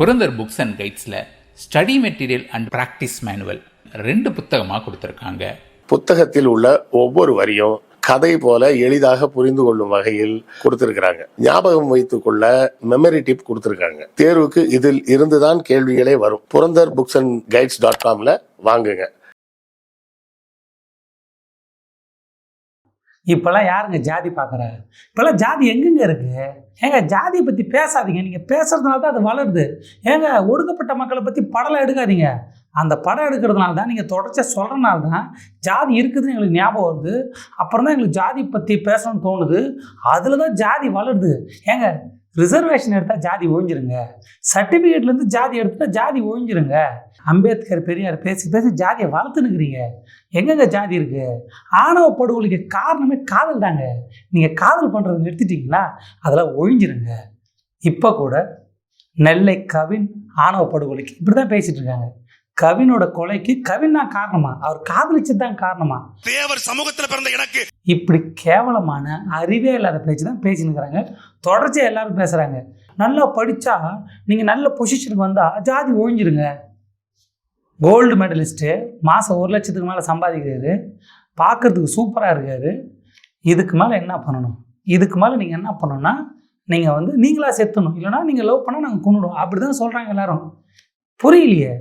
Purandar books and கைட்ஸில் study material and practice manual ரெண்டு புத்தகமாக கொடுத்துருக்காங்க. புத்தகத்தில் உள்ள ஒவ்வொரு வரியும் கதை போல எளிதாக புரிந்து கொள்ளும் வகையில் கொடுத்திருக்கிறாங்க. ஞாபகம் வைத்துக் கொள்ள மெமரி டிப் கொடுத்திருக்காங்க. தேர்வுக்கு இதில் இருந்துதான் கேள்விகளே வரும். Purandar books and guides dot காம்ல வாங்குங்க. இப்போல்லாம் யாருங்க ஜாதி பார்க்குறா? இப்போல்லாம் ஜாதி எங்கெங்க இருக்கு? ஏங்க ஜாதியை பற்றி பேசாதீங்க. நீங்கள் பேசுறதுனால தான் அது வளருது. ஏங்க ஒடுக்கப்பட்ட மக்களை பற்றி படம்லாம் எடுக்காதீங்க. அந்த படம் எடுக்கிறதுனால தான் நீங்கள் தொடர்ச்சியாக சொல்கிறனால தான் ஜாதி இருக்குதுன்னு எங்களுக்கு ஞாபகம் வருது. அப்புறம் தான் எங்களுக்கு ஜாதி பற்றி பேசணும்னு தோணுது. அதில் தான் ஜாதி வளருது. ஏங்க ரிசர்வேஷன் எடுத்தால் ஜாதி ஒழிஞ்சிருங்க. சர்டிஃபிகேட்லேருந்து ஜாதி எடுத்துட்டால் ஜாதி ஒழிஞ்சிருங்க. அம்பேத்கர் பெரியார் பேசி பேசி ஜாதியை வளர்த்துனுக்குறீங்க எங்கெங்க ஜாதி இருக்கு? ஆணவ படுகொலைக்கு காரணமே காதல் தாங்க நீங்கள் காதல் பண்ணுறதை நிறுத்திட்டீங்களா? அதெல்லாம் ஒழிஞ்சிருங்க. இப்போ கூட நெல்லை கவின் ஆணவ படுகொலைக்கு இப்படி தான் பேசிட்டு இருக்காங்க கவினோட கொலைக்கு கவின் தான் காரணமா? அவர் காதலிச்சது தான் காரணமா? தேவர் சமூகத்துல பிறந்த எனக்கு. இப்படி கேவலமான அறிவே இல்லாத பேச்சு தான் பேசினுக்கிறாங்க தொடர்ச்சியாக எல்லாரும் பேசுகிறாங்க நல்லா படித்தா நீங்கள் நல்ல பொசிஷனுக்கு வந்தால் ஜாதி ஒழிஞ்சிருங்க. கோல்டு மெடலிஸ்ட்டு மாதம் ஒரு லட்சத்துக்கு மேலே சம்பாதிக்கிறாரு. பார்க்கறதுக்கு சூப்பராக இருக்காரு. இதுக்கு மேலே என்ன பண்ணணும்? இதுக்கு மேலே நீங்கள் என்ன பண்ணணும்னா நீங்கள் வந்து நீங்களாக செத்துணும். இல்லைனா நீங்கள் லவ் பண்ணால் நாங்கள் கொண்டுடும் அப்படி தான் சொல்கிறாங்க எல்லாரும். புரியலையே?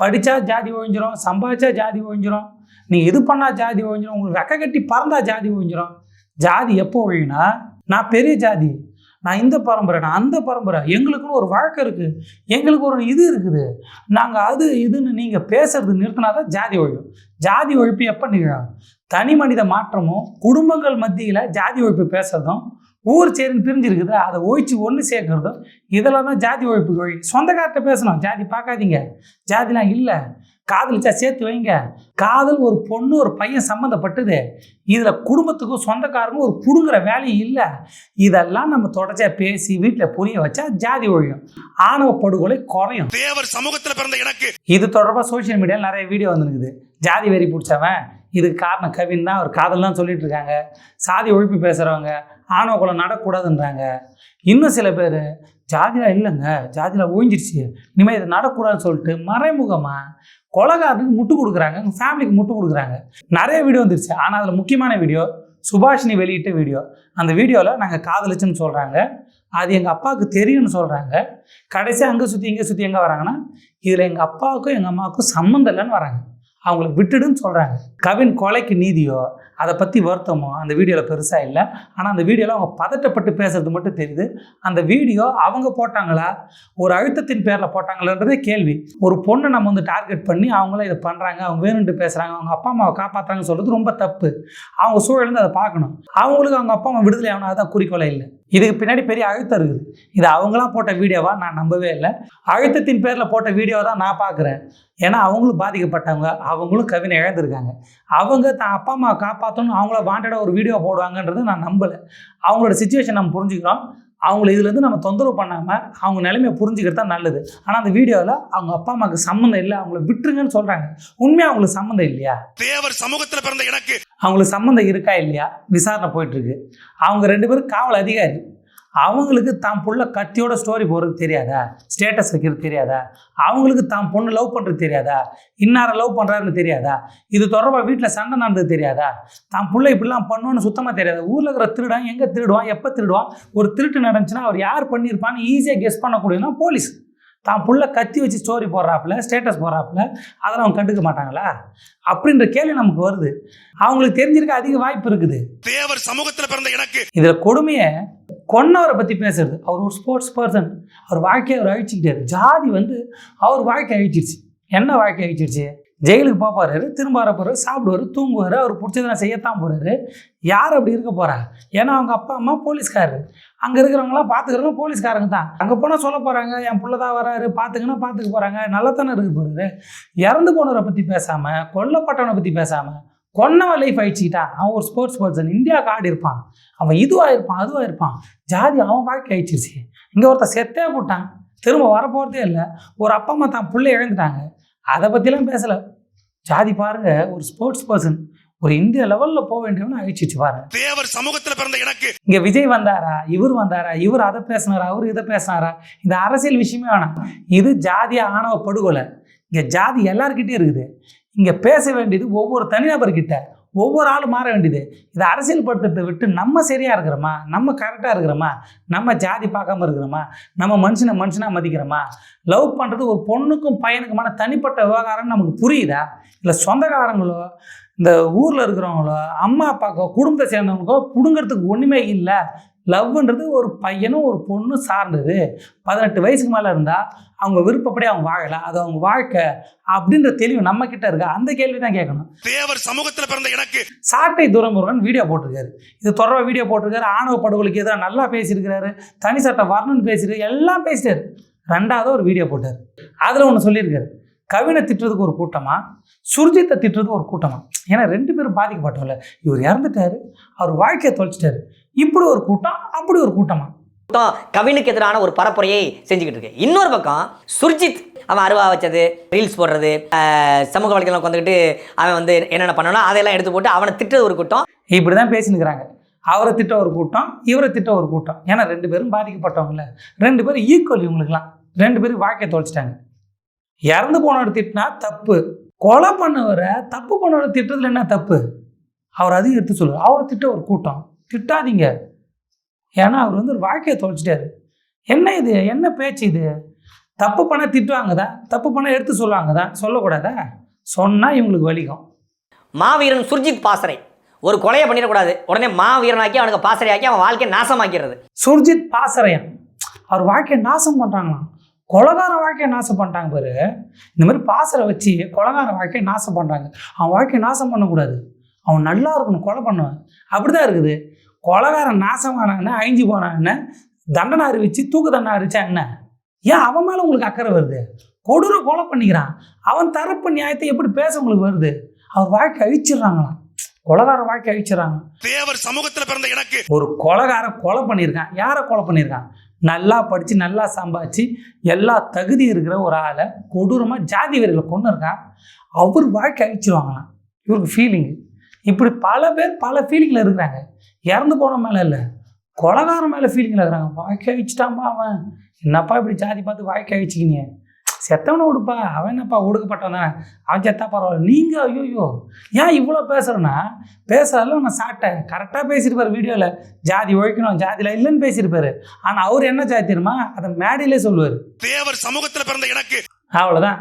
படித்தா ஜாதி ஒழிஞ்சிரும் சம்பாதிச்சா ஜாதி ஒழிஞ்சிரும். நீங்கள் இது பண்ணால் ஜாதி ஒழிஞ்சிரும் உங்களுக்கு ரெக்க கட்டி பறந்தால் ஜாதி ஒழிஞ்சிரும். ஜாதி எப்போ ஒழியுனா நான் பெரிய ஜாதி. நான் இந்த பரம்பரை நான் அந்த பரம்பரை. எங்களுக்குன்னு ஒரு வழக்கம் இருக்குது எங்களுக்கு ஒரு இது இருக்குது. நாங்கள் அது இதுன்னு நீங்கள் பேசுறது நிறுத்தினா தான் ஜாதி ஒழியும் ஜாதி ஒழிப்பு எப்போ நிகழும்? தனி மனித மாற்றமும் குடும்பங்கள் மத்தியில் ஜாதி ஒழிப்பு பேசுறதும் ஊர் சேர்ந்து பிரிஞ்சிருக்குது அதை ஒழிச்சு ஒன்று சேர்க்கறதும் இதெல்லாம் தான் ஜாதி ஒழிப்பு ஒழி. சொந்தக்கார்ட்ட பேசணும். ஜாதி பார்க்காதீங்க. ஜாதிலாம் இல்லை. காதலிச்சா சேர்த்து வைங்க. காதல் ஒரு பொண்ணு ஒரு பையன் சம்மந்தப்பட்டது இதில் குடும்பத்துக்கும் சொந்தக்காரங்களும் ஒரு புடுங்குற வேலையும் இல்லை. இதெல்லாம் நம்ம தொடர்ச்சியாக பேசி வீட்டில் புரிய வச்சா ஜாதி ஒழியும். ஆணவ படுகொலை குறையும். தேவர் சமூகத்துல பிறந்த எனக்கு. இது தொடர்பாக சோஷியல் மீடியாவில் நிறைய வீடியோ வந்துருக்குது. ஜாதி வெறி பிடிச்சவன் இதுக்கு காரணம் கவின் தான் அவர் காதல் தான் சொல்லிட்டு இருக்காங்க. சாதி ஒழிப்பு பேசுகிறவங்க ஆணவ கொலை நடக்கூடாதுன்றாங்க. இன்னும் சில பேர் ஜாதிலாம் இல்லைங்க. ஜாதியில் ஓய்ஞ்சிருச்சு. இனிமேல் இது நடக்கூடாதுன்னு சொல்லிட்டு மறைமுகமாக கொலகாரனுக்கு முட்டு கொடுக்குறாங்க. உங்கள் ஃபேமிலிக்கு முட்டு கொடுக்குறாங்க. நிறைய வீடியோ வந்துருச்சு. ஆனால் அதில் முக்கியமான வீடியோ சுபாஷினி வெளியிட்ட வீடியோ. அந்த வீடியோவில் நாங்கள் காதலிச்சுன்னு சொல்கிறாங்க அது எங்கள் அப்பாவுக்கு தெரியும்னு சொல்கிறாங்க கடைசியாக அங்கே சுற்றி இங்கே சுற்றி எங்கே வராங்கன்னா இதில் எங்கள் அப்பாவுக்கும் எங்கள் அம்மாவுக்கும் சம்மந்தம் இல்லைன்னு வராங்க. அவங்கள விட்டுடுன்னு சொல்கிறாங்க கவின் கொலைக்கு நீதியோ அதை பற்றி வருத்தமோ அந்த வீடியோவில் பெருசாக இல்லை. ஆனால் அந்த வீடியோவில் அவங்க பதட்டப்பட்டு பேசுறது மட்டும் தெரியுது. அந்த வீடியோ அவங்க போட்டாங்களா? ஒரு அழுத்தத்தின் பேரில் போட்டாங்களான்றதே கேள்வி. ஒரு பொண்ணை நம்ம வந்து டார்கெட் பண்ணி அவங்கள இதை பண்ணுறாங்க அவங்க வேணுன்ட்டு பேசுகிறாங்க அவங்க அப்பா அம்மாவை காப்பாற்றுறாங்கன்னு சொல்கிறது ரொம்ப தப்பு. அவங்க சூழலேருந்து அதை பார்க்கணும். அவங்களுக்கு அவங்க அப்பா அம்மா விடுதலை ஆகணும் அதுதான் குறிக்கோளே இல்லை. இதுக்கு பின்னாடி பெரிய அழுத்தம் இருக்குது. இது அவங்களாம் போட்ட வீடியோவா? நான் நம்பவே இல்லை. அழுத்தத்தின் பேரில் போட்ட வீடியோவை தான் நான் பார்க்குறேன். ஏன்னா அவங்களும் பாதிக்கப்பட்டவங்க. அவங்களும் கவினை இழந்திருக்காங்க. அவங்க தான் அப்பா அம்மா காப்பாற்றணும் அவங்கள வாண்டடாக ஒரு வீடியோ போடுவாங்கன்றது நான் நம்பலை. அவங்களோட சுச்சுவேஷன் நம்ம புரிஞ்சுக்கிறோம். அவங்கள இதுலேருந்து நம்ம தொந்தரவு பண்ணாமல் அவங்க நிலைமையை புரிஞ்சுக்கிறது தான் நல்லது. ஆனால் அந்த வீடியோவில் அவங்க அப்பா அம்மாவுக்கு சம்மந்தம் இல்லை. அவங்கள விட்டுருங்கன்னு சொல்கிறாங்க உண்மையாக அவங்களுக்கு சம்மந்தம் இல்லையா? தேவர் சமூகத்துல பிறந்த எனக்கு. அவங்களுக்கு சம்மந்தம் இருக்கா இல்லையா? விசாரணை போயிட்டுருக்கு அவங்க ரெண்டு பேரும் காவல் அதிகாரி. அவங்களுக்கு தான் புள்ள கத்தியோட ஸ்டோரி போடுறது தெரியாதா? ஸ்டேட்டஸ் வைக்கிறது தெரியாதா? அவங்களுக்கு தான் பொண்ணு லவ் பண்ணுறது தெரியாதா? இன்னார லவ் பண்ணுறாருன்னு தெரியாதா? இது தொடர்பாக வீட்டில் சண்டை நடந்தது தெரியாதா? தான் புள்ள இப்படிலாம் பண்ணுவோன்னு சுத்தமாக தெரியாதா? ஊரில் இருக்கிற திருடன் எங்கே திருடுவான்? எப்போ திருடுவான்? ஒரு திருட்டு நடந்துச்சுன்னா அவர் யார் பண்ணியிருப்பான்னு ஈஸியாக கெஸ் பண்ணக்கூடியனா போலீஸ் தான் புள்ள கத்தி வச்சு ஸ்டோரி போடுறாப்புல ஸ்டேட்டஸ் போடுறாப்புல அதெல்லாம் அவங்க கண்டுக்க மாட்டாங்களா? அப்படின்ற கேள்வி நமக்கு வருது. அவங்களுக்கு தெரிஞ்சிருக்க அதிக வாய்ப்பு இருக்குது. தேவர் சமூகத்துல பிறந்த எனக்கு இதில் கொடுமையை கொன்னவரை பற்றி பேசுறது. அவர் ஒரு ஸ்போர்ட்ஸ் பர்சன் அவர் வாழ்க்கையை அவர் அழிச்சிக்கிட்டாரு. ஜாதி வந்து அவர் வாழ்க்கை அழிச்சிருச்சு. என்ன வாழ்க்கை அழிச்சிருச்சு? ஜெயிலுக்கு பார்ப்பாரு திரும்ப வர போகிறாரு சாப்பிடுவார் தூங்குவார் அவர் பிடிச்சதெல்லாம் செய்யத்தான் போகிறாரு யார் அப்படி இருக்க போகிறா ஏன்னா அவங்க அப்பா அம்மா போலீஸ்காரர். அங்கே இருக்கிறவங்களாம் பார்த்துக்கிறவங்க போலீஸ்காரங்க தான். அங்கே போனால் சொல்ல போகிறாங்க என் பிள்ளை தான் வராரு பார்த்துங்கன்னா பார்த்துக்க போகிறாங்க நல்லத்தானே இருக்க போகிறாரு இறந்து போனவரை பற்றி பேசாமல் கொல்லப்பட்டவனை பற்றி பேசாமல் கொன்னவன் லைஃப் அழிச்சிக்கிட்டான் அவன் ஒரு ஸ்போர்ட்ஸ் பர்சன் இந்தியாவுக்கு ஆடி இருப்பான். அவன் இதுவாக இருப்பான் அதுவாக இருப்பான். ஜாதி அவன் வாழ்க்கை அழிச்சிருச்சு இங்கே ஒருத்தன் செத்தே போட்டான். திரும்ப வரப்போகிறதே இல்லை. ஒரு அப்பா அம்மா தான் பிள்ளை இழந்துட்டாங்க. அதை பற்றிலாம் பேசலை. ஜாதி பாருங்க ஒரு ஸ்போர்ட்ஸ் பர்சன் ஒரு இந்திய லெவலில் போக வேண்டியவனு அழிச்சிச்சு பாருங்க தேவர் சமூகத்துல பிறந்த எனக்கு. இங்க விஜய் வந்தாரா? இவர் வந்தாரா? இவர் அதை பேசினாரா? அவர் இதை பேசினாரா? இந்த அரசியல் விஷயமே வேணாம். இது ஜாதிய ஆணவ படுகொலை இங்க ஜாதி எல்லார்கிட்டயும் இருக்குது. இங்கே பேச வேண்டியது ஒவ்வொரு தனிநபர்கிட்ட ஒவ்வொரு ஆளும் மாற வேண்டியது. இதை அரசியல் படுத்துறதை விட்டு நம்ம சரியாக இருக்கிறோமா? நம்ம கரெக்டாக இருக்கிறோமா? நம்ம ஜாதி பார்க்காம இருக்கிறோமா? நம்ம மனுஷனை மனுஷனாக மதிக்கிறோமா? லவ் பண்ணுறது ஒரு பொண்ணுக்கும் பையனுக்குமான தனிப்பட்ட விவகாரம்னு நமக்கு புரியுதா? இல்லை சொந்தக்காரங்களோ இந்த ஊரில் இருக்கிறவங்களோ அம்மா அப்பாக்கோ குடும்பத்தை சேர்ந்தவங்களுக்கோ பிடுங்கிறதுக்கு ஒன்றுமே இல்லை. லவ்ன்றது ஒரு பையனும் ஒரு பொண்ணும் சார்ந்தது. பதினெட்டு வயசுக்கு மேலே இருந்தால் அவங்க விருப்பப்படி அவங்க வாழலாம் அது அவங்க வாழ்க்கை அப்படின்ற தெளிவு நம்ம கிட்ட இருக்கா? அந்த கேள்வி தான் கேட்கணும். தேவர் சமூகத்துல பிறந்த எனக்கு. சாட்டை துரமுருகன் வீடியோ போட்டிருக்காரு. இது தொடர்பாக வீடியோ போட்டிருக்காரு. ஆணவ படுகொலைக்கு எதிராக நல்லா பேசியிருக்கிறாரு. தனி சட்ட வரணும்னு பேசியிருக்காரு எல்லாம் பேசிட்டாரு. ரெண்டாவது ஒரு வீடியோ போட்டார். அதில் ஒன்று சொல்லியிருக்காரு. கவினை திட்டுறதுக்கு ஒரு கூட்டமா? சுர்ஜித்தை திட்டுறதுக்கு ஒரு கூட்டமா? ஏன்னா ரெண்டு பேரும் பாதிக்கப்பட்டவங்கள இவர் இறந்துட்டாரு. அவர் வாழ்க்கையை தொலைச்சிட்டாரு. இப்படி ஒரு கூட்டம் அப்படி ஒரு கூட்டமா? கூட்டம் கவினுக்கு எதிரான ஒரு பரப்புரையை செஞ்சுக்கிட்டு இருக்கு இன்னொரு பக்கம் சுர்ஜித் அவன் அருவா வச்சது ரீல்ஸ் போடுறது சமூக வலைதளம் வந்துக்கிட்டு அவன் வந்து என்னென்ன பண்ணணும் அதெல்லாம் எடுத்து போட்டு அவனை திட்டுறது ஒரு கூட்டம். இப்படி தான் பேசினுக்கிறாங்க அவரை திட்ட ஒரு கூட்டம் இவரை திட்ட ஒரு கூட்டம். ஏன்னா ரெண்டு பேரும் பாதிக்கப்பட்டவங்கள ரெண்டு பேரும் ஈக்குவல் இவங்களுக்குலாம் ரெண்டு பேரும் வாழ்க்கையை தொலைச்சிட்டாங்க. இறந்து போனவர் திட்டினா தப்பு. கொலை பண்ணவரை தப்பு பண்ணவரை திட்டுறதுல என்ன தப்பு? அவர் அதையும் எடுத்து சொல்லுவார். அவரை திட்ட ஒரு கூட்டம். திட்டாதீங்க. ஏன்னா அவர் வந்து ஒரு வாழ்க்கையை தொலைச்சிட்டாரு. என்ன இது? என்ன பேச்சு இது? தப்பு பண்ண திட்டுவாங்க தான் தப்பு பண்ண எடுத்து சொல்லுவாங்க தான் சொல்லக்கூடாதா? சொன்னால் இவங்களுக்கு வலிக்கும். மாவீரன் சுர்ஜித் பாசறை. ஒரு கொலையை பண்ணிடக்கூடாது. உடனே மாவீரனாக்கி அவனுக்கு பாசறையாக்கி அவன் வாழ்க்கையை நாசமாக்கிறது சுர்ஜித் பாசறையன். அவர் வாழ்க்கையை நாசம் பண்ணுறாங்களாம் கொலகார வாழ்க்கையை நாசம் பண்ணிட்டாங்க பாரு. இந்த மாதிரி பாசறை வச்சு கொலகார வாழ்க்கையை நாசம் பண்ணுறாங்க அவன் வாழ்க்கையை நாசம் பண்ணக்கூடாது. அவன் நல்லா இருக்கணும் கொலை பண்ணுவான். அப்படிதான் இருக்குது. கொலகாரன் நாசமானான்னு அழிஞ்சு போனான்னு தண்டனை அறிவிச்சு தூக்கு தண்டனை அறிவிச்சா என்ன ஏன் அவன் மேலே உங்களுக்கு அக்கறை வருது? கொடூர கொலை பண்ணிக்கிறான். அவன் தரப்பு நியாயத்தை எப்படி பேச உங்களுக்கு வருது? அவர் வாழ்க்கை அழிச்சிடுறாங்களாம் கொலகார வாழ்க்கை அழிச்சிடுறாங்க. தேவர் சமூகத்துல பிறந்த எனக்கு. ஒரு கொலைகார கொலை பண்ணியிருக்கான். யாரை கொலை பண்ணியிருக்கான்? நல்லா படித்து நல்லா சம்பாதிச்சு எல்லா தகுதி இருக்கிற ஒரு ஆளை கொடூரமாக ஜாதி வெறியில் கொண்டு இருக்கான் அவர் வாழ்க்கை அழிச்சிருவாங்களாம் இவருக்கு ஃபீலிங்கு இப்படி பல பேர் பல ஃபீலிங்கில் இருக்கிறாங்க. இறந்து போன மேலே இல்லை. கொலகாரம் மேலே ஃபீலிங்கில் இருக்கிறாங்க. வாழ்க்கை அழிச்சிட்டான்பா அவன். என்னப்பா இப்படி ஜாதி பார்த்து வாழ்க்கை அழிச்சிக்கினீங்க செத்தவனை விடுப்பா. அவன் என்னப்பா ஒடுக்கப்பட்டவன் தானே? அவன் செத்தா பரவாயில்ல. நீங்கள் ஐயோயோ. ஏன் இவ்வளோ பேசுகிறேன்னா பேசுறதுல நான் சாப்பிட்டேன். கரெக்டாக பேசியிருப்பார் வீடியோவில் ஜாதி ஒழிக்கணும் ஜாதியில் இல்லைன்னு பேசியிருப்பாரு. ஆனால் அவர் என்ன ஜாதி தெரியுமா? அதை மேடையிலே சொல்லுவார். தேவர் சமூகத்துல பிறந்த எனக்கு. அவ்வளோதான்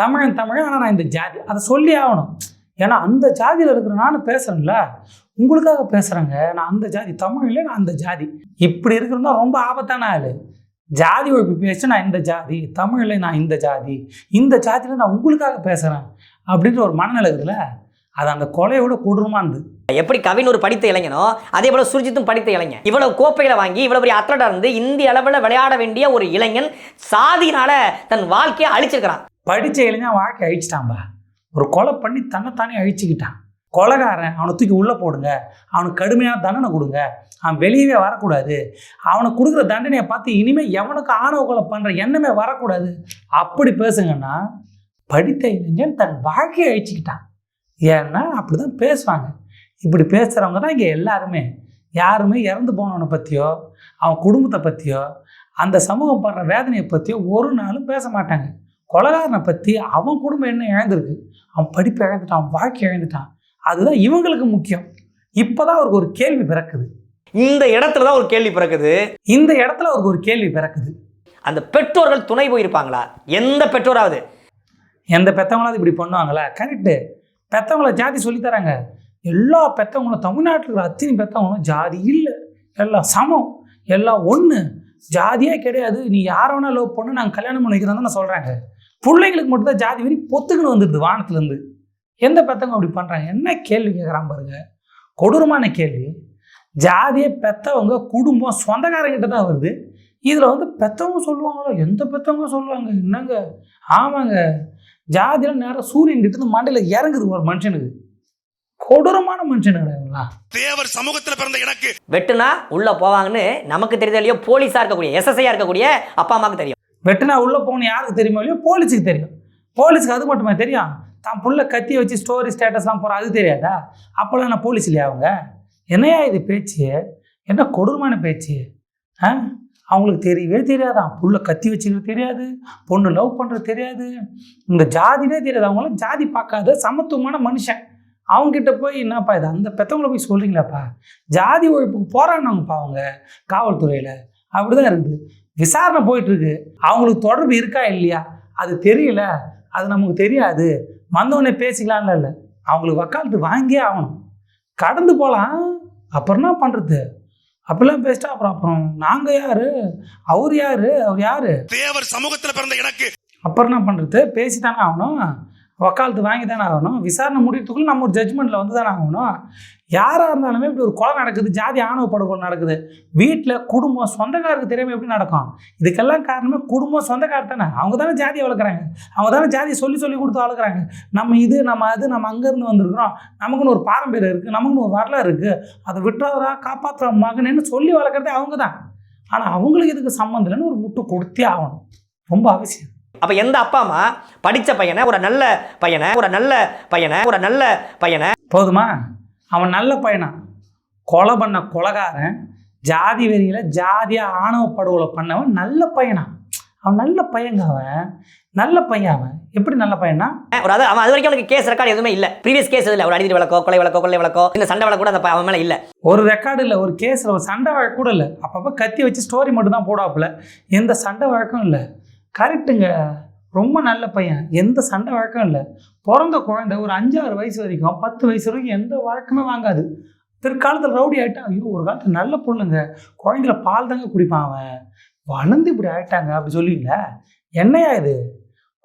தமிழன் தமிழன் ஆனால் நான் இந்த ஜாதி அதை சொல்லி ஆகணும். ஏன்னா அந்த ஜாதியில் இருக்கிற நானும் பேசுகிறேன்ல உங்களுக்காக பேசுகிறேங்க நான் அந்த ஜாதி தமிழில் நான் அந்த ஜாதி. இப்படி இருக்கிறது ரொம்ப ஆபத்தான ஆள். ஜாதி ஒழிப்பு பேசி நான் இந்த ஜாதி தமிழில் நான் இந்த ஜாதி இந்த ஜாதியில் நான் உங்களுக்காக பேசுகிறேன் அப்படின்ற ஒரு மனநிலை இருக்குதுல்ல. அது அந்த கொலையோட கொடூரமாக இருந்தது எப்படி கவின் ஒரு படித்த இளைஞனோ அதே போல சுர்ஜித்தும் படித்த இளைஞன். இவ்வளவு கோப்பைகளை வாங்கி இவ்வளவு பெரிய அத்லட்டா இருந்து இந்திய அளவில் விளையாட வேண்டிய ஒரு இளைஞன் சாதியினால தன் வாழ்க்கையை அழிச்சிருக்கிறான். படித்த இளைஞன் வாழ்க்கை அழிச்சிட்டான்பா. ஒரு கொலை பண்ணி தன்னைத்தானே அழிச்சுக்கிட்டான். கொலைகாரன் அவனை தூக்கி உள்ளே போடுங்க. அவனுக்கு கடுமையான தண்டனை கொடுங்க. அவன் வெளியவே வரக்கூடாது. அவனுக்கு கொடுக்குற தண்டனையை பார்த்து இனிமேல் எவனுக்கு ஆணவ கொலை பண்ணுற எண்ணமே வரக்கூடாது. அப்படி பேசுங்கன்னா படித்த இளைஞன் தன் வாழ்க்கையை அழிச்சிக்கிட்டான். ஏன்னா அப்படி தான் பேசுவாங்க. இப்படி பேசுகிறவங்க தான் இங்கே எல்லாருமே. யாருமே இறந்து போனவனை பற்றியோ அவன் குடும்பத்தை பற்றியோ அந்த சமூகம் படுற வேதனையை பற்றியோ ஒரு நாளும் பேச மாட்டாங்க. கொலகாரனை பற்றி அவன் குடும்பம் என்ன இழந்திருக்கு? அவன் படிப்பு இழந்துட்டான் வாழ்க்கை இழந்துட்டான். அதுதான் இவங்களுக்கு முக்கியம். இப்போதான் அவருக்கு ஒரு கேள்வி பிறக்குது. இந்த இடத்துல தான் ஒரு கேள்வி பிறக்குது. இந்த இடத்துல அவருக்கு ஒரு கேள்வி பிறக்குது. அந்த பெற்றோர்கள் துணை போயிருப்பாங்களா? எந்த பெற்றோராவது? எந்த பெற்றவங்களாவது இப்படி பண்ணுவாங்களா? கரெக்டு பெற்றவங்கள ஜாதி சொல்லித் தராங்க எல்லா பெற்றவங்களும் தமிழ்நாட்டில் அத்தனை பெற்றவங்களும் ஜாதி இல்லை. எல்லாம் சமம். எல்லாம் ஒன்று ஜாதியே கிடையாது. நீ யாரை வேணா லவ் பண்ணு நாங்கள் கல்யாணம் பண்ணிக்கிறோம் தான் சொல்கிறாங்க பிள்ளைங்களுக்கு மட்டும்தான் ஜாதி வெறி பொத்துக்குன்னு வந்துடுது வானத்துலேருந்து. எந்த பெற்றவங்க அப்படி பண்ணுறாங்க என்ன கேள்வி கேட்குறான் பாருங்க. கொடூரமான கேள்வி. ஜாதியே பெற்றவங்க குடும்பம் சொந்தக்காரங்கிட்ட தான் வருது. இதில் வந்து பெற்றவங்க சொல்லுவாங்களோ? எந்த பெற்றவங்க சொல்லுவாங்க? என்னங்க? ஆமாங்க. ஜாதியில் நேரம் சூரியன் கிட்ட மண்டையில் இறங்குது ஒரு மனுஷனுக்கு. கொடூரமான மனுஷனுங்க இவங்களாம் தேவர் சமூகத்துல பிறந்த எனக்கு. வெட்டுனா உள்ள போவாங்கன்னு நமக்கு தெரியுதோ இல்லையோ போலீஸா இருக்கக்கூடிய எஸ்எஸ்ஐயா இருக்கக்கூடிய அப்பா அம்மாவுக்கு தெரியும். வெட்டினா உள்ளே போகணும் யாருக்கு தெரியுமோ இல்லையோ போலீஸுக்கு தெரியும். போலீஸுக்கு அது மட்டுமே தெரியும். தான் புள்ள கத்தி வச்சு ஸ்டோரி ஸ்டேட்டஸ்லாம் போகிற அது தெரியாதா? அப்போல்லாம் நான் போலீஸ் இல்லையா அவங்க? என்னையா இது பேச்சு? என்ன கொடூரமான பேச்சு? ஆ? அவங்களுக்கு தெரியவே தெரியாதான் புள்ள கத்தி வச்சுக்கிறது தெரியாது பொண்ணு லவ் பண்ணுறது தெரியாது. இந்த ஜாதினே தெரியாது. அவங்களாம் ஜாதி பார்க்காத சமத்துவமான மனுஷன். அவங்ககிட்ட போய் என்னப்பா இது? அந்த பெற்றவங்கள போய் சொல்கிறீங்களாப்பா ஜாதி ஒழிப்புக்கு போராடினாங்கப்பா அவங்க காவல்துறையில். அப்படி தான் இருக்குது. விசாரணை போயிட்டுருக்கு. அவங்களுக்கு தொடர்பு இருக்கா இல்லையா? அது தெரியல. அது நமக்கு தெரியாது. வந்தவொடனே பேசிக்கலாம்ல இல்லை. அவங்களுக்கு வக்காலத்து வாங்கியே ஆகணும். கடந்து போகலாம் அப்புறம் என்ன பண்ணுறது அப்படிலாம் பேசிட்டா அப்புறம் அப்புறம் நாங்கள் யார்? அவர் யார்? அவர் யார்? தேவர் சமூகத்தில் பிறந்த எனக்கு. அப்புறம் என்ன பண்ணுறது பேசி தானே ஆகணும். வக்காலத்து வாங்கி தானே ஆகணும். விசாரணை முடியறதுக்குள்ள நம்ம ஒரு ஜட்ஜ்மெண்ட்டில் வந்து தானே ஆகணும். யாராக இருந்தாலுமே இப்படி ஒரு கொலை நடக்குது ஜாதி ஆணவ படுகொலை நடக்குது. வீட்டில் குடும்பம் சொந்தக்காருக்கு தெரியாமல் எப்படி நடக்கும்? இதுக்கெல்லாம் காரணமே குடும்பம் சொந்தக்கார் தானே. அவங்க தானே ஜாதியை வளர்க்குறாங்க. அவங்க தானே ஜாதியை சொல்லி சொல்லி கொடுத்து வளர்க்குறாங்க. நம்ம இது நம்ம அது நம்ம அங்கேருந்து வந்திருக்கிறோம். நமக்குன்னு ஒரு பாரம்பரியம் இருக்குது நமக்குன்னு ஒரு வரலாறு இருக்குது அதை விட்டுறவரா காப்பாற்றுற மகனேன்னு சொல்லி வளர்க்குறதே அவங்க தான். ஆனால் அவங்களுக்கு இதுக்கு சம்மந்தம் இல்லைன்னு ஒரு முட்டு கொடுத்தே ஆகணும். ரொம்ப அவசியம். அப்ப எந்த அப்பா அம்மா படிச்ச பையனை ஒரு நல்ல பையனை ஒரு நல்ல பையனை ஒரு நல்ல பையனை. போதுமா? அவன் நல்ல பையனா? கொலை பண்ண கொலகாரன் ஜாதி வெறியில் ஜாதியாக ஆணவ படுகொலை பண்ணவன் நல்ல பையனா? அவன் நல்ல பையங்க அவன்? நல்ல பையன் அவன். எப்படி நல்ல பையனா ஒரு அது அவன் அது வரைக்கும் அவனுக்கு கேஸ் ரெக்கார்டு எதுவுமே இல்ல. ப்ரீவியஸ் கேஸ் இல்லை. ஒரு அடிதடி வழக்கோ கொலை வழக்கோ கொள்ளை வழக்கோ இந்த சண்டை வழக்கு கூட அந்த அவன் மேல இல்ல. ஒரு ரெக்கார்டு இல்லை ஒரு கேஸில் ஒரு சண்டை வழக்கு கூட இல்லை. அப்பப்போ கத்தி வச்சு ஸ்டோரி மட்டும் தான் போடாப்புல எந்த சண்டை வழக்கும் இல்லை. கரெக்டுங்க. ரொம்ப நல்ல பையன். எந்த சண்டை வழக்கம் இல்லை. பிறந்த குழந்தை ஒரு அஞ்சாறு வயசு வரைக்கும் பத்து வயசு வரைக்கும் எந்த வழக்குமே வாங்காது. பிற்காலத்தில் ரவுடி ஆகிட்டான் ஐயோ ஒரு காலத்தில் நல்ல பொண்ணுங்க. குழந்தைல பால் தாங்க குடிப்பான் அவன். வளர்ந்து இப்படி ஆகிட்டாங்க அப்படி சொல்லுவீங்களா என்னையா இது?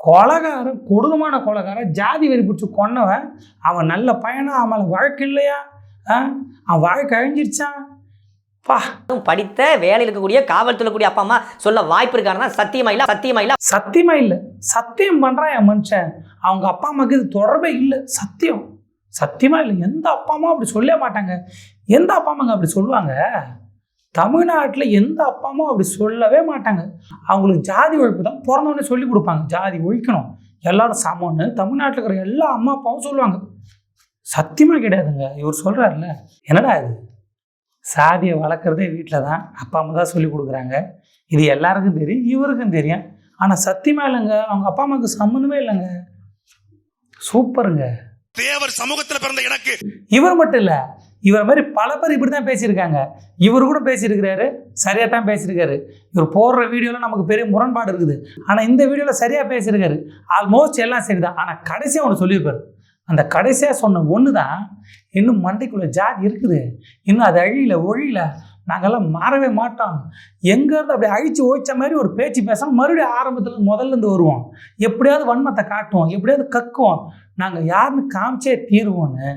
கொலகாரன் கொடூரமான கொலகாரன் ஜாதி வெறி பிடிச்சி கொன்னவன். அவன் நல்ல பையனா? அவன் வழக்கு இல்லையா? ஆ? அவன் வாழ்க்கை அழிஞ்சிருச்சான் பா. படித்த வேலையில் இருக்கக்கூடிய காவல்துறை கூடிய அப்பா அம்மா சொல்ல வாய்ப்பு இருக்காருன்னா சத்தியமா இல்ல சத்தியமா இல்ல. சத்தியமா இல்லை. சத்தியம் பண்ணுறான் என் மனுஷன். அவங்க அப்பா அம்மாக்கு இது தொடர்பே இல்லை. சத்தியம். சத்தியமா இல்லை. எந்த அப்பா அம்மா அப்படி சொல்ல மாட்டாங்க. எந்த அப்பா அம்மாங்க அப்படி சொல்லுவாங்க? தமிழ்நாட்டில் எந்த அப்பா அம்மா அப்படி சொல்லவே மாட்டாங்க. அவங்களுக்கு ஜாதி ஒழிப்பு தான் பிறந்தவொடனே சொல்லி கொடுப்பாங்க. ஜாதி ஒழிக்கணும். எல்லாரும் சமம்னு தமிழ்நாட்டில் இருக்கிற எல்லா அம்மா அப்பாவும் சொல்லுவாங்க. சத்தியமாக கிடையாதுங்க. இவர் சொல்கிறாருல்ல என்னடா இது? சாதியை வளர்க்குறதே வீட்டில் தான். அப்பா அம்மா தான் சொல்லி கொடுக்குறாங்க. இது எல்லாருக்கும் தெரியும் இவருக்கும் தெரியும். ஆனால் சத்தியமாக இல்லைங்க. அவங்க அப்பா அம்மாவுக்கு சம்மந்தமே இல்லைங்க. சூப்பருங்க. தேவர் சமூகத்தில் பிறந்த எனக்கு. இவர் மட்டும் இல்லை இவர் மாதிரி பல பேர் இப்படி தான் பேசியிருக்காங்க. இவர் கூட பேசியிருக்கிறாரு சரியாக தான் பேசியிருக்காரு. இவர் போடுற வீடியோவில் நமக்கு பெரிய முரண்பாடு இருக்குது. ஆனால் இந்த வீடியோவில் சரியாக பேசியிருக்காரு. ஆல்மோஸ்ட் எல்லாம் சரிதான். ஆனால் கடைசியாக ஒன்று சொல்லியிருப்பாரு. அந்த கடைசியாக சொன்ன ஒன்று தான் இன்னும் மண்டைக்குள்ளே ஜாதி இருக்குது. இன்னும் அது அழியில ஒழியல நாங்கெல்லாம் மாறவே மாட்டோம். எங்கேருந்து அப்படி அழிச்சு ஒழிச்ச மாதிரி ஒரு பேச்சு பேசாமல் மறுபடியும் ஆரம்பத்தில் முதல்ல இருந்து வருவோம். எப்படியாவது வன்மத்தை காட்டுவோம் எப்படியாவது கக்குவோம். நாங்கள் யாருன்னு காமிச்சே தீருவோன்னு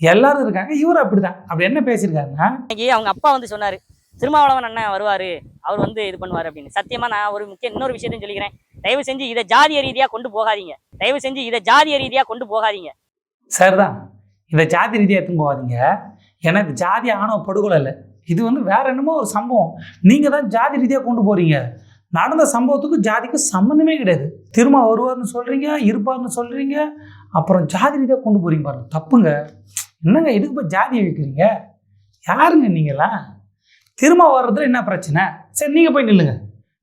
எல்லாரும் இருக்காங்க இவர் அப்படிதான். அப்படி என்ன பேசியிருக்காருன்னா அவங்க அப்பா வந்து சொன்னாரு திருமாவளவன் அண்ணன் வருவாரு அவர் வந்து இது பண்ணுவார் அப்படின்னு. சத்தியமா நான் ஒரு முக்கிய இன்னொரு விஷயத்தையும் சொல்லிக்கிறேன். தயவு செஞ்சு இதை ஜாதிய ரீதியா கொண்டு போகாதீங்க. தயவு செஞ்சு இதை ஜாதிய ரீதியா கொண்டு போகாதீங்க. சரிதான். இதை ஜாதி ரீதியாக எடுத்துன்னு போகாதீங்க. ஏன்னா இது ஜாதி ஆணவ படுகொலை இல்லை. இது வந்து வேற என்னமோ ஒரு சம்பவம். நீங்கள் தான் ஜாதி ரீதியாக கொண்டு போகிறீங்க நடந்த சம்பவத்துக்கும் ஜாதிக்கும் சம்மந்தமே கிடையாது. திரும்ப வருவார்னு சொல்கிறீங்க இருப்பார்னு சொல்கிறீங்க அப்புறம் ஜாதி ரீதியாக கொண்டு போகிறீங்க பாருங்க. தப்புங்க. என்னங்க இதுக்கு போய் ஜாதியை வைக்கிறீங்க? யாருங்க நீங்களாம் திரும்ப வர்றதுல என்ன பிரச்சனை? சரி நீங்கள் போய் நில்லுங்க.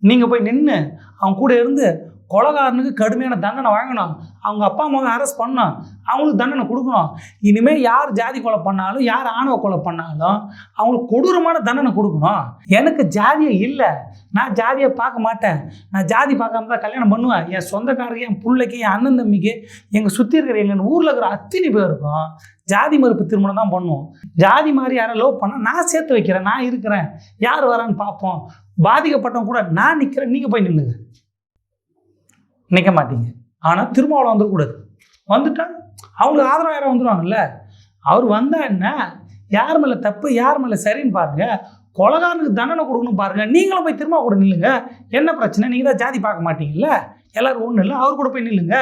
நீங்கள் போய் நின்று அவங்க கூட இருந்து கொலகாரனுக்கு கடுமையான தண்டனை வாங்கணும் அவங்க அப்பா அம்மாவை அரெஸ்ட் பண்ணணும் அவங்களுக்கு தண்டனை கொடுக்கணும். இனிமேல் யார் ஜாதி கொலை பண்ணாலும் யார் ஆணவ கொலை பண்ணாலும் அவங்களுக்கு கொடூரமான தண்டனை கொடுக்கணும். எனக்கு ஜாதியே இல்லை. நான் ஜாதியை பார்க்க மாட்டேன். நான் ஜாதி பார்க்காம தான் கல்யாணம் பண்ணுவேன். என் சொந்தக்காரருக்கு என் பிள்ளைக்கு என் அண்ணன் தம்பிக்கு எங்கள் சுற்றி இருக்கிற எங்கள் ஊரில் இருக்கிற அத்தனை பேருக்கும் ஜாதி மறுப்பு திருமணம் தான் பண்ணுவோம். ஜாதி மாதிரி யாரை லவ் பண்ணால் நான் சேர்த்து வைக்கிறேன். நான் இருக்கிறேன். யார் வரான்னு பார்ப்போம். பாதிக்கப்பட்டவங்க கூட நான் நிற்கிறேன் நீங்கள் போய் நில்லுங்க. நிற்க மாட்டீங்க. ஆனால் திருமாவளம் வந்துடக்கூடாது வந்துட்டா அவங்களுக்கு ஆதரவு யாரும் வந்துடுவாங்கல்ல அவர் வந்தா என்ன? யார் மேலே தப்பு யார் மேலே சரின்னு பாருங்க. கொலகாரனுக்கு தண்டனை கொடுக்கணும் பாருங்க. நீங்களும் போய் திரும்ப கூட நில்லுங்க. என்ன பிரச்சனை? நீங்கள் தான் ஜாதி பார்க்க மாட்டீங்கல்ல? எல்லாரும் ஒன்றும் இல்லை. அவர் கூட போய் நில்லுங்க.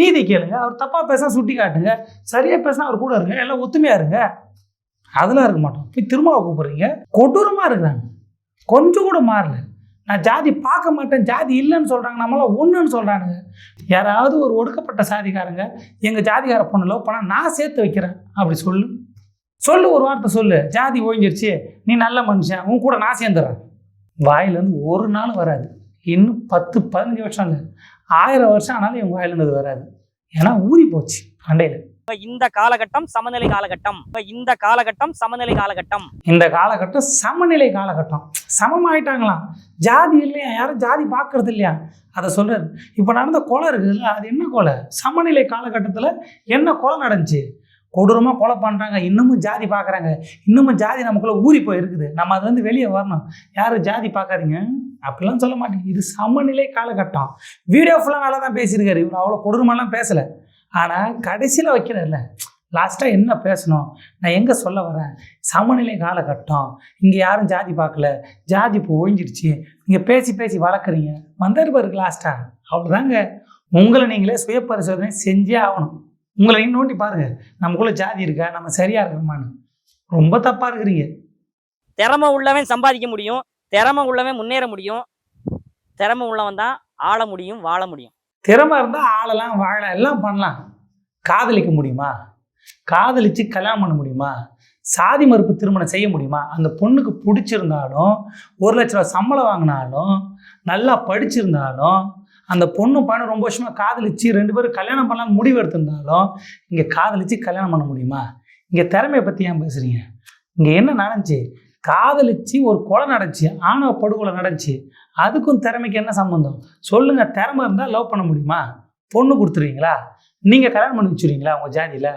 நீதி கேளுங்க. அவர் தப்பாக பேச சுட்டி காட்டுங்க. சரியாக பேசினா அவர் கூட இருங்க. எல்லாம் ஒத்துமையாக இருங்க. அதெல்லாம் இருக்க மாட்டோம். போய் திரும்ப கூப்பிட்றீங்க. கொடூரமாக இருக்கிறாங்க. கொஞ்சம் கூட மாறல. நான் ஜாதி பார்க்க மாட்டேன் ஜாதி இல்லைன்னு சொல்கிறாங்க நம்மளாம் ஒன்றுன்னு சொல்கிறானுங்க யாராவது ஒரு ஒடுக்கப்பட்ட சாதிக்காரங்க எங்கள் ஜாதிகார பொண்ணு லவ் பண்ணால் நான் சேர்த்து வைக்கிறேன் அப்படி சொல்லு. சொல்லு ஒரு வார்த்தை சொல்லு. ஜாதி ஒழிஞ்சிருச்சு நீ நல்ல மனுஷன் உன் கூட நான் சேர்ந்துடுறேன் வாயிலேருந்து ஒரு நாள் வராது. இன்னும் பத்து பதினஞ்சு வருஷம் இல்லை ஆயிரம் வருஷம் ஆனாலும் என் வாயிலேருந்து வராது. ஏன்னா ஊறி போச்சு மண்டையில் இந்த காலகட்டம் சமநிலை காலகட்டம். இந்த காலகட்டம் சமநிலை காலகட்டம். இந்த காலகட்டம் சமநிலை காலகட்டம். சமமாயிட்டாங்களாம். ஜாதி இல்லையா? யாரும் ஜாதி பார்க்கறது இல்லையா? அதை சொல்றாரு. இப்போ நடந்த கொலை இருக்குல்ல அது என்ன கொலை? சமநிலை காலகட்டத்தில் என்ன கொலை நடந்துச்சு? கொடூரமாக கொலை பண்ணுறாங்க இன்னமும் ஜாதி பார்க்குறாங்க. இன்னமும் ஜாதி நமக்குள்ளே ஊறி போயிருக்குது. நம்ம அது வந்து வெளியே வரணும். யாரும் ஜாதி பார்க்காதீங்க. அப்படிலாம் சொல்ல மாட்டேங்க. இது சமநிலை காலகட்டம். வீடியோ ஃபுல்லாக நல்லா தான் பேசியிருக்காரு. இவர் அவ்வளோ கொடூரமாலாம் பேசலை. ஆனால் கடைசியில் வைக்கிறதில்ல லாஸ்ட்டாக என்ன பேசணும்? நான் எங்கே சொல்ல வரேன்? சமநிலை காலகட்டம். இங்கே யாரும் ஜாதி பார்க்கல. ஜாதி இப்போ ஒழிஞ்சிடுச்சு. நீங்கள் பேசி பேசி வளர்க்குறீங்க. வந்திருப்பாருக்கு லாஸ்ட்டாக அவ்வளோதாங்க உங்களை நீங்களே சுய பரிசோதனை செஞ்சே ஆகணும். உங்களை இன்னும் நோண்டி பாருங்க. நமக்குள்ளே ஜாதி இருக்கா? நம்ம சரியாக இருக்கிறோமான்னு ரொம்ப தப்பாக இருக்கிறீங்க. திறமை உள்ளவன் சம்பாதிக்க முடியும். திறமை உள்ளவன் முன்னேற முடியும். திறமை உள்ளவன் தான் ஆள முடியும் வாழ முடியும். திறமை இருந்தால் ஆளலாம் வாழலாம் எல்லாம் பண்ணலாம். காதலிக்க முடியுமா? காதலித்து கல்யாணம் பண்ண முடியுமா? சாதி மறுப்பு திருமணம் செய்ய முடியுமா? அந்த பொண்ணுக்கு பிடிச்சிருந்தாலும் ஒரு லட்ச ரூபா சம்பளம் வாங்கினாலும் நல்லா படிச்சிருந்தாலும் அந்த பொண்ணு பையனும் ரொம்ப வருஷமாக காதலிச்சு ரெண்டு பேரும் கல்யாணம் பண்ணலாம் முடிவு எடுத்திருந்தாலும் இங்கே காதலிச்சு கல்யாணம் பண்ண முடியுமா? இங்கே திறமையை பற்றி ஏன் பேசுகிறீங்க இங்கே என்ன நடந்துச்சு? காதலிச்சு ஒரு கொலை நடந்துச்சு ஆணவ படுகொலை நடந்துச்சு அதுக்கும் திறமைக்கு என்ன சம்மந்தம் சொல்லுங்க திறமை இருந்தால் லவ் பண்ண முடியுமா? பொண்ணு கொடுத்துருவீங்களா? நீங்கள் கல்யாணம் பண்ணி வச்சுருவீங்களா உங்கள் ஜாதியில்?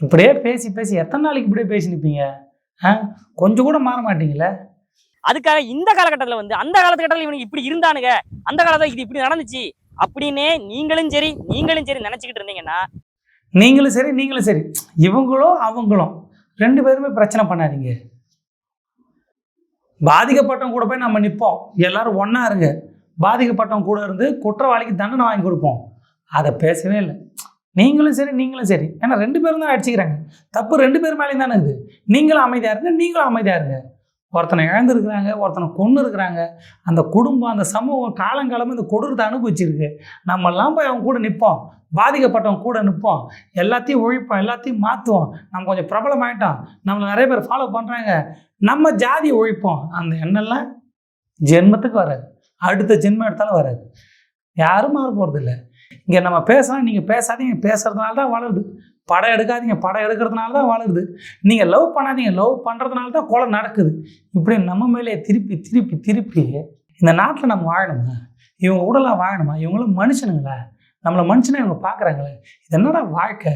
இப்படியே பேசி பேசி எத்தனை நாளைக்கு இப்படியே பேசி நிற்பீங்க ஆ? கொஞ்சம் கூட மாற மாட்டீங்களே? அதுக்காக இந்த காலகட்டத்தில் வந்து அந்த காலகட்டத்தில் இவனுக்கு இப்படி இருந்தானுங்க அந்த காலத்தில் இது இப்படி நடந்துச்சு அப்படின்னே நீங்களும் சரி நீங்களும் சரி நினச்சிக்கிட்டு இருந்தீங்கன்னா நீங்களும் சரி நீங்களும் சரி. இவங்களும் அவங்களும் ரெண்டு பேருமே பிரச்சனை பண்ணாதீங்க. பாதிக்கப்பட்டவங்க கூட போய் நம்ம நிற்போம் எல்லாரும் ஒன்றா இருங்க. பாதிக்கப்பட்டவங்க கூட இருந்து குற்றவாளிக்கு தண்டனை வாங்கி கொடுப்போம். அதை பேசவே இல்லை. நீங்களும் சரி நீங்களும் சரி. ஏன்னா ரெண்டு பேரும் தான் அடிச்சுக்கிறாங்க. தப்பு ரெண்டு பேர் மேலேயும் தானே இருக்குது. நீங்களும் அமைதியாக இருங்க நீங்களும் அமைதியாக இருங்க. ஒருத்தனை இழந்திருக்கிறாங்க ஒருத்தனை கொன்று இருக்கிறாங்க அந்த குடும்பம் அந்த சமூகம் காலங்காலமாக இந்த கொடூரத்தை அனுபவிச்சிருக்கு. நம்மெல்லாம் போய் அவங்க கூட நிற்போம் பாதிக்கப்பட்டவங்க கூட நிற்போம் எல்லாத்தையும் ஒழிப்போம் எல்லாத்தையும் மாற்றுவோம் நம்ம கொஞ்சம் பிரபலமாயிட்டோம். நம்மளை நிறைய பேர் ஃபாலோ பண்ணுறாங்க நம்ம ஜாதியை ஒழிப்போம். அந்த எண்ணெல்லாம் ஜென்மத்துக்கு வராது. அடுத்த ஜென்மம் எடுத்தாலும் வராது. யாரும் மாற போகிறதில்ல இங்கே நம்ம பேசலாம் நீங்கள் பேசாதீங்க. பேசுறதுனால தான் வளருது. படம் எடுக்காதீங்க. படம் எடுக்கிறதுனால தான் வளருது நீங்கள் லவ் பண்ணாதீங்க. லவ் பண்ணுறதுனால தான் கொலை நடக்குது. இப்படி நம்ம மேலே திருப்பி திருப்பி திருப்பி இந்த நாட்டில் நம்ம வாழணுமா? இவங்க உடலாக வாழணுமா? இவங்களும் மனுஷனுங்களா? நம்மளை மனுஷனை இவங்க பார்க்குறாங்களே இது என்னடா வாழ்க்கை?